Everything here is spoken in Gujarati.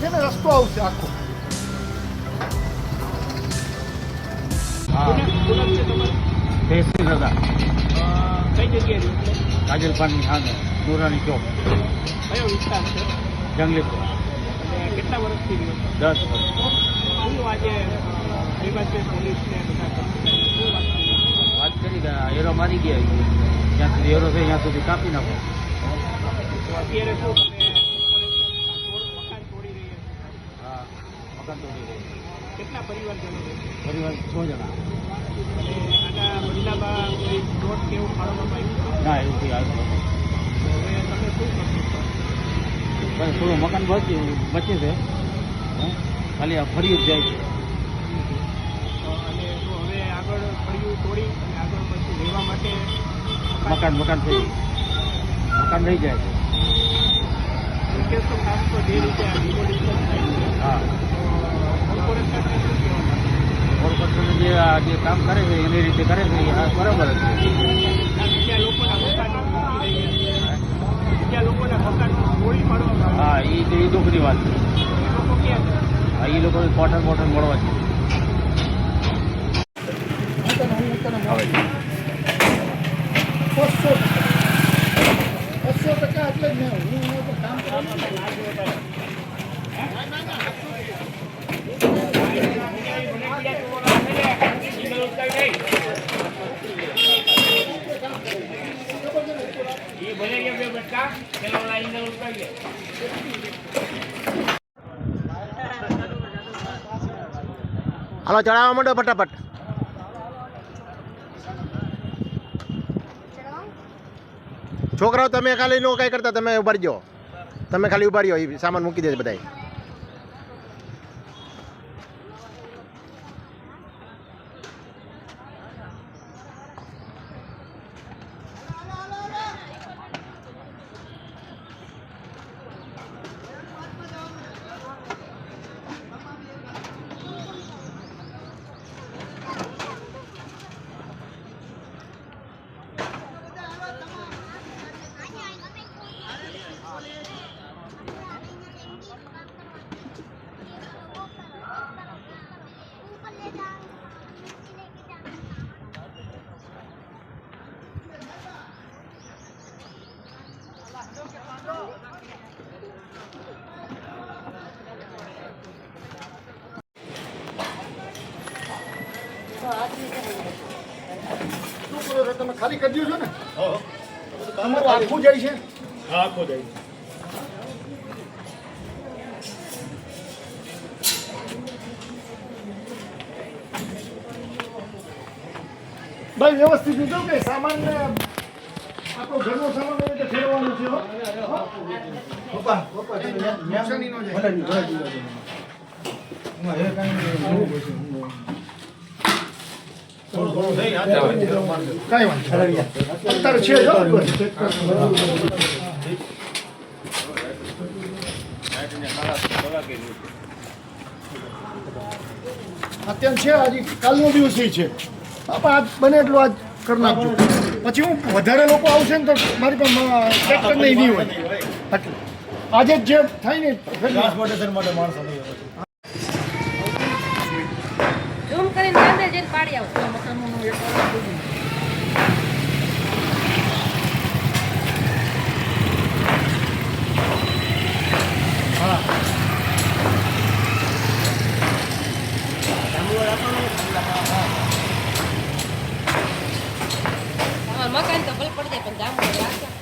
છે ને રસ્તો આવશે આખો. તેસરી કઈ જગ્યાએ કાજલપાનની સામે નોરાની ચોક. કયો વિસ્તાર છે? જંગલીપુર કેટલા વર્ષથી દસ વર્ષ. આજે પોલીસને બધા કે આ એરો મારી ગયા. જ્યાં સુધી એરો છે ત્યાં સુધી કાપી નાખો. અત્યારે શું તમે મકાન તોડી રહ્યા હા કેટલા પરિવારજનો પરિવાર છ જણા. ના એવું કંઈ આવ્યું થોડું મકાન બચ્યું બચે છે. હં? ખાલી આ ફરી જાય છે. અને તો હવે આગળ ફળિયું તોડી અને આગળ રહેવા માટે મકાન મકાન થઈ ગયું. મકાન રહી જાય છે. તો તો હા. તો કોર્પોરેશન જે જે કામ કરે છે એની રીતે કરે છે એ આ બરાબર છે. હા એ એ દુઃખની વાત છે. હા એ લોકોને કોટન બોટન મળવા છે તને હું તને આવે છે બસો ટકા બસો ટકા એટલે જ ને હું હું તો કામ કરું હાલો ચડાવવા માંડો ફટાફટ. છોકરાઓ, તમે ખાલી નો કઈ કરતા, તમે ઊભા રહીજો તમે ખાલી ઊભા રહ્યો એ સામાન મૂકી દેજો બધાય. શું કરો છો તમે ખાલી કરી દો છો ને તમારું આખું જાય છે આખો જાય ભાઈ વ્યવસ્થિત લીધો કે સામાન આપણો ઘરનો સામાન એવી રીતે ફેરવવાનો છે? નુકસાની ન જાય. કાંઈ અત્યારે છે હજી કાલનો દિવસ છે. આપણે આજ બને એટલું આજ કરી નાખજો. પછી હું વધારે લોકો આવશે ને તો મારી પાસે ટ્રેક્ટર નહીં નહીં હોય. એટલે આજે જ થાય ને માટે માણસો કરીને પાડી આવું. પાડી આવો મકાન તો ભલે પડી જાય પણ જામું રાખજો